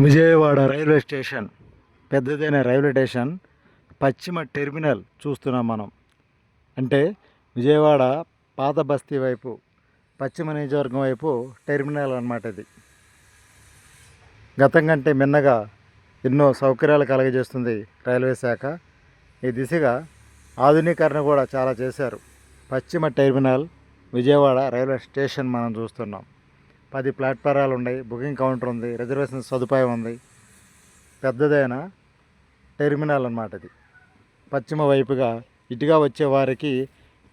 Vijayawada railway station పెద్దదైన railway station పశ్చిమ terminal చూస్తున్నాం మనం. అంటే విజయవాడ పాత బస్తీ వైపు పశ్చిమ నియోజకవర్గం వైపు టెర్మినల్ అనమాట ఇది. గతం కంటే మిన్నగా ఎన్నో సౌకర్యాలు కలగజేస్తుంది రైల్వే శాఖ. ఈ దిశగా ఆధునీకరణ కూడా చాలా చేశారు. పశ్చిమ టెర్మినల్ విజయవాడ రైల్వే స్టేషన్ మనం చూస్తున్నాం. పది ప్లాట్ఫారాలు ఉన్నాయి. బుకింగ్ కౌంటర్ ఉంది. రిజర్వేషన్ సదుపాయం ఉంది. పెద్దదైన టెర్మినల్ అన్నమాట ఇది పశ్చిమ వైపుగా ఇటుగా వచ్చే వారికి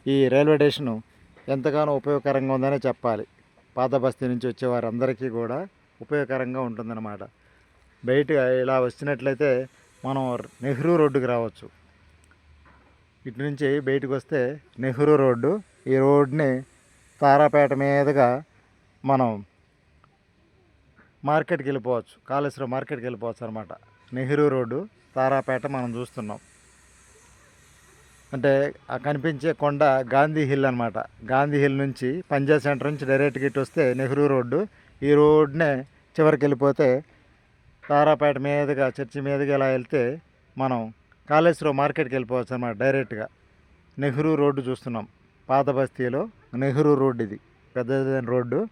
ఈ రైల్వే స్టేషను ఎంతగానో ఉపయోగకరంగా ఉందనే చెప్పాలి. పాత బస్తీ నుంచి వచ్చే వారందరికీ కూడా ఉపయోగకరంగా ఉంటుందన్నమాట. బయట ఇలా వచ్చినట్లయితే మనం నెహ్రూ రోడ్డుకి రావచ్చు. ఇటు నుంచి బయటకు వస్తే నెహ్రూ రోడ్డు. ఈ రోడ్ని తారాపేట మీదుగా మనం మార్కెట్కి వెళ్ళిపోవచ్చు. కాళేశ్వరం మార్కెట్కి వెళ్ళిపోవచ్చు అనమాట నెహ్రూ రోడ్డు తారాపేట మనం చూస్తున్నాం. అంటే ఆ కనిపించే కొండ గాంధీ హిల్ అనమాట గాంధీ హిల్ నుంచి పంజాబ్ సెంటర్ నుంచి డైరెక్ట్గా ఇటు వస్తే నెహ్రూ రోడ్డు. ఈ రోడ్నే చివరికి వెళ్ళిపోతే తారాపేట మీదుగా చర్చి మీదుగా ఇలా వెళ్తే మనం కాళేశ్వరం మార్కెట్కి వెళ్ళిపోవచ్చు అనమాట డైరెక్ట్గా నెహ్రూ రోడ్డు చూస్తున్నాం. పాత బస్తీలో నెహ్రూ రోడ్డు ఇది. పెద్దదైన రోడ్డు.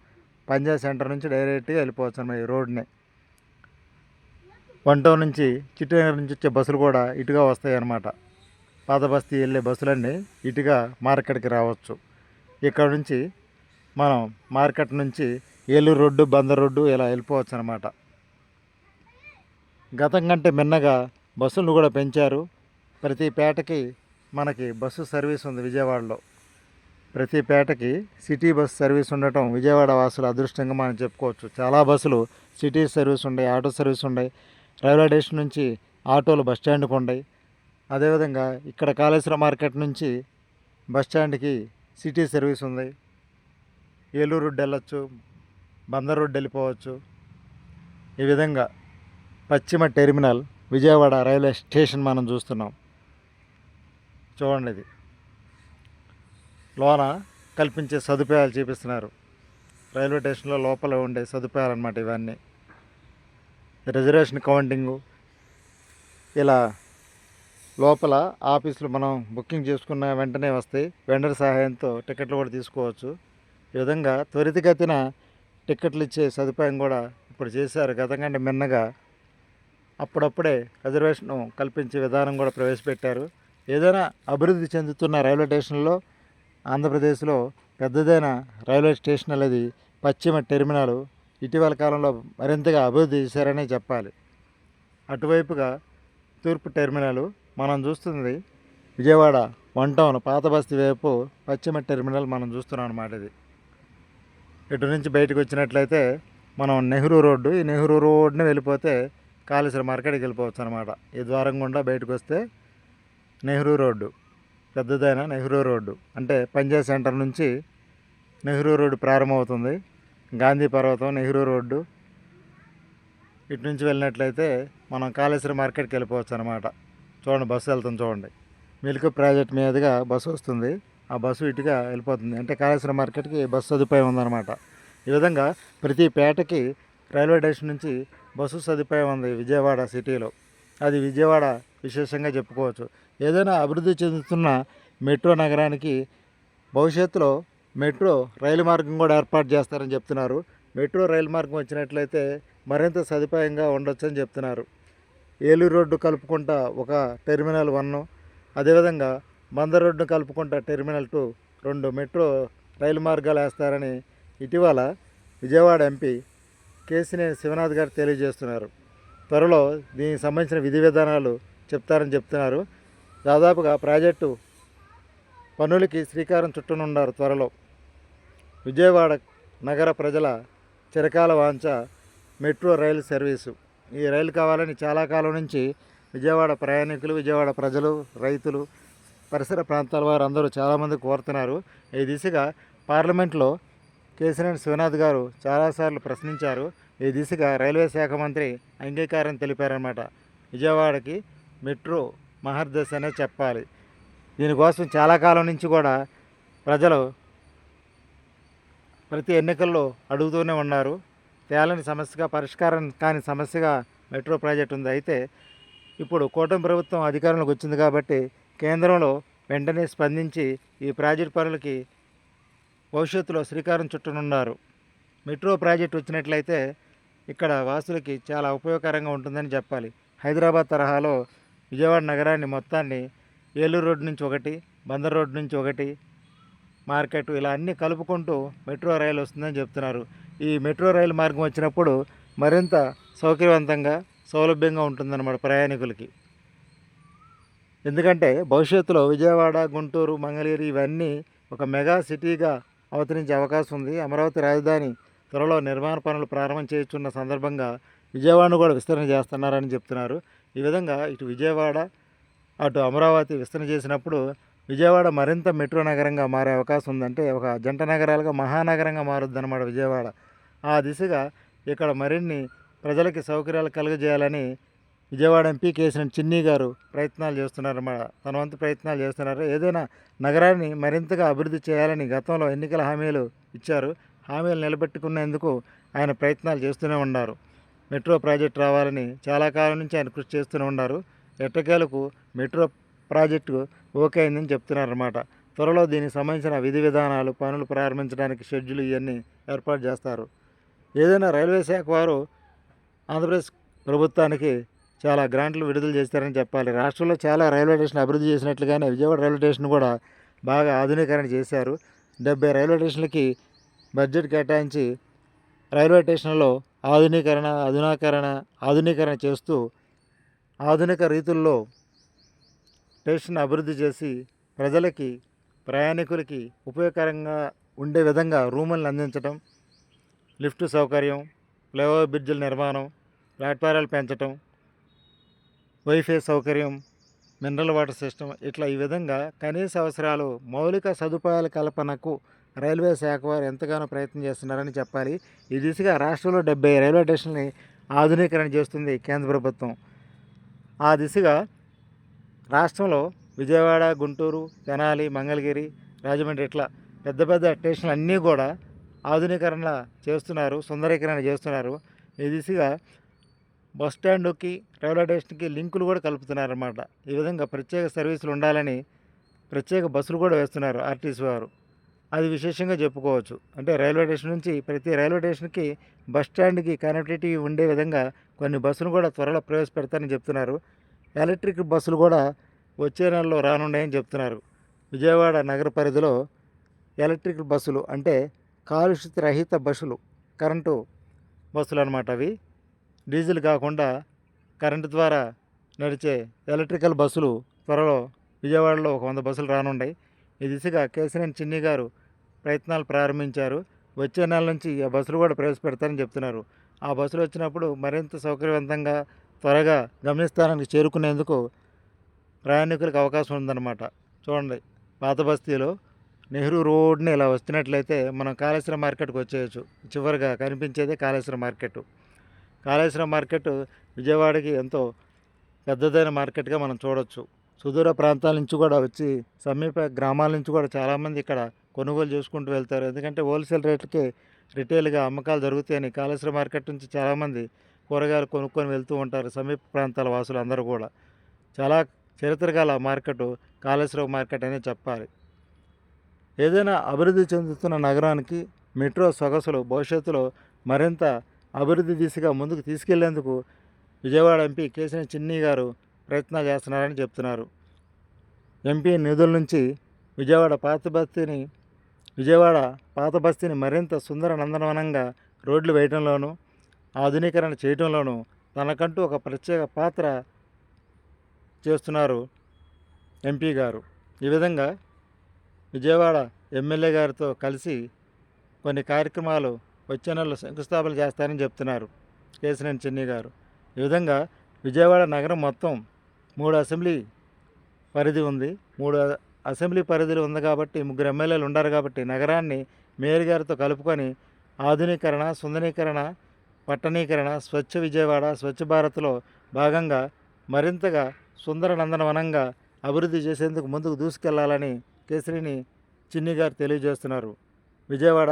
పంజాబ్ సెంటర్ నుంచి డైరెక్ట్గా వెళ్ళిపోవచ్చు అన్నమాట ఈ రోడ్ని. వన్ టౌన్ నుంచి చిట్టనగర్ నుంచి వచ్చే బస్సులు కూడా ఇటుగా వస్తాయి అన్నమాట. పాత బస్తీ వెళ్ళే బస్సులన్నీ ఇటుగా మార్కెట్కి రావచ్చు. ఇక్కడ నుంచి మనం మార్కెట్ నుంచి ఏలూరు రోడ్డు బందర్ రోడ్డు ఇలా వెళ్ళిపోవచ్చు అనమాట గతం కంటే మిన్నగా బస్సులను కూడా పెంచారు. ప్రతి పేటకి మనకి బస్సు సర్వీస్ ఉంది విజయవాడలో. ప్రతి పేటకి సిటీ బస్ సర్వీస్ ఉండటం విజయవాడ వాసుల అదృష్టంగా మనం చెప్పుకోవచ్చు. చాలా బస్సులు సిటీ సర్వీస్ ఉన్నాయి ఆటో సర్వీస్ ఉన్నాయి రైల్వే స్టేషన్ నుంచి ఆటోలు బస్ స్టాండ్కి ఉన్నాయి అదేవిధంగా ఇక్కడ కాళేశ్వరం మార్కెట్ నుంచి బస్ స్టాండ్కి సిటీ సర్వీస్ ఉంది. ఏలూరు రోడ్డు వెళ్ళొచ్చు బందర్ రోడ్డు వెళ్ళిపోవచ్చు. ఈ విధంగా పశ్చిమ టెర్మినల్ విజయవాడ రైల్వే స్టేషన్ మనం చూస్తున్నాం. చూడండి ఇది. లోన కల్పించే సదుపాయాలు చూపిస్తున్నారు. రైల్వే స్టేషన్లో లోపల ఉండే సదుపాయాలు అన్నమాట ఇవన్నీ. Reservation counting. ఇలా లోపల ఆఫీసులు మనం బుకింగ్ చేసుకున్న వెంటనే వస్తాయి వెండర్ సహాయంతో టికెట్లు కూడా తీసుకోవచ్చు. ఈ విధంగా త్వరితగతిన టికెట్లు ఇచ్చే సదుపాయం కూడా ఇప్పుడు చేశారు. గతం కంటే మిన్నగా అప్పుడప్పుడే రిజర్వేషన్ కల్పించే విధానం కూడా ప్రవేశపెట్టారు. ఏదైనా అభివృద్ధి చెందుతున్న రైల్వే స్టేషన్లో ఆంధ్రప్రదేశ్లో పెద్దదైన రైల్వే స్టేషన్ అనేది పశ్చిమ టెర్మినల్ ఇటీవల కాలంలో మరింతగా అభివృద్ధి చేశారనే చెప్పాలి. అటువైపుగా తూర్పు టెర్మినల్ మనం చూస్తుంది విజయవాడ వన్ టౌన్ పాత బస్తీ వైపు పశ్చిమ టెర్మినల్ మనం చూస్తున్నాం అన్నమాట ఇది. ఇటు నుంచి బయటకు వచ్చినట్లయితే మనం నెహ్రూ రోడ్డు ఈ నెహ్రూ రోడ్డుని వెళ్ళిపోతే కాళేశ్వరం మార్కెట్కి వెళ్ళిపోవచ్చు అనమాట ఈ ద్వారం గుండా బయటకు వస్తే నెహ్రూ రోడ్డు. పెద్దదైన నెహ్రూ రోడ్డు. అంటే పంజాబ్ సెంటర్ నుంచి నెహ్రూ రోడ్డు ప్రారంభమవుతుంది. గాంధీ పర్వతం నెహ్రూ రోడ్డు. ఇటు నుంచి వెళ్ళినట్లయితే మనం కాళేశ్వరం మార్కెట్కి వెళ్ళిపోవచ్చు అనమాట చూడండి బస్సు వెళ్తుంది చూడండి. మిల్క్ ప్రాజెక్ట్ మీదుగా బస్సు వస్తుంది. ఆ బస్సు ఇటుగా వెళ్ళిపోతుంది. అంటే కాళేశ్వరం మార్కెట్కి బస్సు సదుపాయం ఉందన్నమాట. ఈ విధంగా ప్రతి పేటకి రైల్వే స్టేషన్ నుంచి బస్సు సదుపాయం ఉంది విజయవాడ సిటీలో. అది విజయవాడ విశేషంగా చెప్పుకోవచ్చు. ఏదైనా అభివృద్ధి చెందుతున్న మెట్రో నగరానికి భవిష్యత్తులో మెట్రో రైలు మార్గం కూడా ఏర్పాటు చేస్తారని చెప్తున్నారు. మెట్రో రైలు మార్గం వచ్చినట్లయితే మరింత సదుపాయంగా ఉండొచ్చని చెప్తున్నారు. ఏలూరు రోడ్డు కలుపుకుంటా ఒక టెర్మినల్ వన్ అదేవిధంగా మంద రోడ్డు కలుపుకుంటా టెర్మినల్ టూ రెండు మెట్రో రైలు మార్గాలు వేస్తారని ఇటీవల విజయవాడ ఎంపీ కేసినేని శివనాథ్ గారు తెలియజేస్తున్నారు. త్వరలో దీనికి సంబంధించిన విధి విధానాలు చెప్తారని చెప్తున్నారు. దాదాపుగా ప్రాజెక్టు పనులకి శ్రీకారం చుట్టనున్నారు త్వరలో. విజయవాడ నగర ప్రజల చిరకాల వాంఛ మెట్రో రైలు సర్వీసు. ఈ రైలు కావాలని చాలా కాలం నుంచి విజయవాడ ప్రయాణికులు విజయవాడ ప్రజలు రైతులు పరిసర ప్రాంతాల వారు అందరూ చాలామంది కోరుతున్నారు. ఈ దిశగా పార్లమెంట్లో కేసినేని శివనాథ్ గారు చాలాసార్లు ప్రశ్నించారు. ఈ దిశగా రైల్వే శాఖ మంత్రి అంగీకారం తెలిపారన్నమాట. విజయవాడకి మెట్రో మహర్దశ అనే చెప్పాలి. దీనికోసం చాలా కాలం నుంచి కూడా ప్రజలు ప్రతి ఎన్నికల్లో అడుగుతూనే ఉన్నారు. తేలని సమస్యగా పరిష్కారం కాని సమస్యగా మెట్రో ప్రాజెక్ట్ ఉంది. అయితే ఇప్పుడు కూటమి ప్రభుత్వం అధికారంలోకి వచ్చింది కాబట్టి కేంద్రంలో వెంటనే స్పందించి ఈ ప్రాజెక్ట్ పనులకి భవిష్యత్తులో శ్రీకారం చుట్టనున్నారు. మెట్రో ప్రాజెక్ట్ వచ్చినట్లయితే ఇక్కడ వాసులకి చాలా ఉపయోగకరంగా ఉంటుందని చెప్పాలి. హైదరాబాద్ తరహాలో విజయవాడ నగరాన్ని మొత్తాన్ని ఏలూరు రోడ్ నుంచి ఒకటి బందర్ రోడ్ నుంచి ఒకటి మార్కెట్ ఇలా అన్నీ కలుపుకుంటూ మెట్రో రైలు వస్తుందని చెప్తున్నారు. ఈ మెట్రో రైలు మార్గం వచ్చినప్పుడు మరింత సౌకర్యవంతంగా సౌలభ్యంగా ఉంటుందన్నమాట ప్రయాణికులకి. ఎందుకంటే భవిష్యత్తులో విజయవాడ గుంటూరు మంగళగిరి ఇవన్నీ ఒక మెగా సిటీగా అవతరించే అవకాశం ఉంది. అమరావతి రాజధాని త్వరలో నిర్మాణ పనులు ప్రారంభం చేస్తున్న సందర్భంగా విజయవాడను కూడా విస్తరణ చేస్తున్నారని చెప్తున్నారు. ఈ విధంగా ఇటు విజయవాడ అటు అమరావతి విస్తరణ చేసినప్పుడు విజయవాడ మరింత మెట్రో నగరంగా మారే అవకాశం ఉందంటే ఒక జంట నగరాలుగా మహానగరంగా మారుద్ది అనమాట విజయవాడ. ఆ దిశగా ఇక్కడ మరిన్ని ప్రజలకి సౌకర్యాలు కలుగజేయాలని విజయవాడ ఎంపీ కేసీఆర్ చిన్ని గారు ప్రయత్నాలు చేస్తున్నారన్నమాట. తన వంతు ప్రయత్నాలు చేస్తున్నారు. ఏదైనా నగరాన్ని మరింతగా అభివృద్ధి చేయాలని గతంలో ఎన్నికల హామీలు ఇచ్చారు. హామీలు నిలబెట్టుకునేందుకు ఆయన ప్రయత్నాలు చేస్తూనే ఉన్నారు. మెట్రో ప్రాజెక్ట్ రావాలని చాలా కాలం నుంచి ఆయన కృషి చేస్తూనే ఉన్నారు. ఎట్టకేలకు మెట్రో ప్రాజెక్టు ఓకే అయిందని చెప్తున్నారన్నమాట. త్వరలో దీనికి సంబంధించిన విధి విధానాలు పనులు ప్రారంభించడానికి షెడ్యూల్ ఇవన్నీ ఏర్పాటు చేస్తారు. ఏదైనా రైల్వే శాఖ వారు ఆంధ్రప్రదేశ్ ప్రభుత్వానికి చాలా గ్రాంట్లు విడుదల చేస్తారని చెప్పాలి. రాష్ట్రంలో చాలా రైల్వే స్టేషన్ అభివృద్ధి చేసినట్లుగానే విజయవాడ రైల్వే స్టేషన్ కూడా బాగా ఆధునీకరణ చేశారు. డెబ్బై రైల్వే స్టేషన్లకి బడ్జెట్ కేటాయించి రైల్వే స్టేషన్లో ఆధునీకరణ అధునాకరణ ఆధునీకరణ చేస్తూ ఆధునిక రీతుల్లో స్టేషన్ అభివృద్ధి చేసి ప్రజలకి ప్రయాణికులకి ఉపయోగకరంగా ఉండే విధంగా రూములను అందించడం లిఫ్ట్ సౌకర్యం ఫ్లైఓవర్ బ్రిడ్జిల నిర్మాణం ప్లాట్ఫారాలు పెంచడం వైఫై సౌకర్యం మినరల్ వాటర్ సిస్టమ్ ఇట్లా ఈ విధంగా కనీస అవసరాలు మౌలిక సదుపాయాల కల్పనకు రైల్వే శాఖ వారు ఎంతగానో ప్రయత్నం చేస్తున్నారని చెప్పాలి. ఈ దిశగా రాష్ట్రంలో డెబ్బై రైల్వే స్టేషన్ని ఆధునీకరణ చేస్తుంది కేంద్ర ప్రభుత్వం. ఆ దిశగా రాష్ట్రంలో విజయవాడ గుంటూరు తెనాలి మంగళగిరి రాజమండ్రి ఇట్లా పెద్ద పెద్ద స్టేషన్లు అన్నీ కూడా ఆధునీకరణ చేస్తున్నారు సుందరీకరణ చేస్తున్నారు. ఈ దిశగా బస్ స్టాండ్కి రైల్వే స్టేషన్కి లింకులు కూడా కలుపుతున్నారన్నమాట. ఈ విధంగా ప్రత్యేక సర్వీసులు ఉండాలని ప్రత్యేక బస్సులు కూడా వేస్తున్నారు ఆర్టీసీ వారు. అది విశేషంగా చెప్పుకోవచ్చు. అంటే రైల్వే స్టేషన్ నుంచి ప్రతి రైల్వే స్టేషన్కి బస్ స్టాండ్కి కనెక్టివిటీ ఉండే విధంగా కొన్ని బస్సులు కూడా త్వరలో ప్రవేశపెడతారని చెప్తున్నారు. ఎలక్ట్రిక్ బస్సులు కూడా వచ్చే నెలలో రానున్నాయని చెప్తున్నారు. విజయవాడ నగర పరిధిలో ఎలక్ట్రిక్ బస్సులు అంటే కాలుష్య రహిత బస్సులు కరెంటు బస్సులు అనమాట అవి. డీజిల్ కాకుండా కరెంటు ద్వారా నడిచే ఎలక్ట్రికల్ బస్సులు త్వరలో విజయవాడలో ఒక వంద బస్సులు రానున్నాయి. ఈ దిశగా కేసీఆర్ చిన్ని గారు ప్రయత్నాలు ప్రారంభించారు. వచ్చే నెల నుంచి ఆ బస్సులు కూడా ప్రవేశపెడతారని చెప్తున్నారు. ఆ బస్సులు వచ్చినప్పుడు మరింత సౌకర్యవంతంగా త్వరగా గమ్యస్థానానికి చేరుకునేందుకు ప్రయాణికులకు అవకాశం ఉందన్నమాట. చూడండి పాత బస్తీలో నెహ్రూ రోడ్ని ఇలా వస్తున్నట్లయితే మనం కాళేశ్వరం మార్కెట్కి వచ్చేయచ్చు. చివరిగా కనిపించేదే కాళేశ్వరం మార్కెట్ కాళేశ్వరం మార్కెట్ విజయవాడకి ఎంతో పెద్దదైన మార్కెట్గా మనం చూడొచ్చు. సుదూర ప్రాంతాల నుంచి కూడా వచ్చి సమీప గ్రామాల నుంచి కూడా చాలామంది ఇక్కడ కొనుగోలు చేసుకుంటూ వెళ్తారు. ఎందుకంటే హోల్సేల్ రేట్లకే రిటైల్గా అమ్మకాలు జరుగుతాయని కాళేశ్వర మార్కెట్ నుంచి చాలామంది కూరగాయలు కొనుక్కొని వెళ్తూ ఉంటారు సమీప ప్రాంతాల వాసులు అందరూ కూడా. చాలా చరిత్ర గల మార్కెట్ కాళేశ్వర మార్కెట్ అనే చెప్పాలి. ఏదైనా అభివృద్ధి చెందుతున్న నగరానికి మెట్రో సొగసులు భవిష్యత్తులో మరింత అభివృద్ధి దిశగా ముందుకు తీసుకెళ్ళేందుకు విజయవాడ ఎంపీ కేసీఆర్ చిన్ని గారు ప్రయత్నాలు చేస్తున్నారని చెప్తున్నారు. ఎంపీ నిధుల నుంచి విజయవాడ పాత బస్తీని విజయవాడ పాత బస్తీని మరింత సుందర నందనవనంగా రోడ్లు వేయడంలోనూ ఆధునీకరణ చేయడంలోనూ తనకంటూ ఒక ప్రత్యేక పాత్ర చేస్తున్నారు ఎంపీ గారు. ఈ విధంగా విజయవాడ ఎమ్మెల్యే గారితో కలిసి కొన్ని కార్యక్రమాలు వచ్చే నెలలో శంకుస్థాపన చేస్తారని చెప్తున్నారు. కేసినేని చెన్ని గారు. ఈ విధంగా విజయవాడ నగరం మొత్తం మూడు అసెంబ్లీ పరిధి ఉంది. మూడు అసెంబ్లీ పరిధిలో ఉంది కాబట్టి ముగ్గురు ఎమ్మెల్యేలు ఉండరు కాబట్టి నగరాన్ని మేయర్ గారితో కలుపుకొని ఆధునీకరణ సుందరీకరణ పట్టణీకరణ స్వచ్ఛ విజయవాడ స్వచ్ఛ భారత్లో భాగంగా మరింతగా సుందర నందనవనంగా అభివృద్ధి చేసేందుకు ముందుకు దూసుకెళ్ళాలని కేసరిని చిన్ని గారు తెలియజేస్తున్నారు. విజయవాడ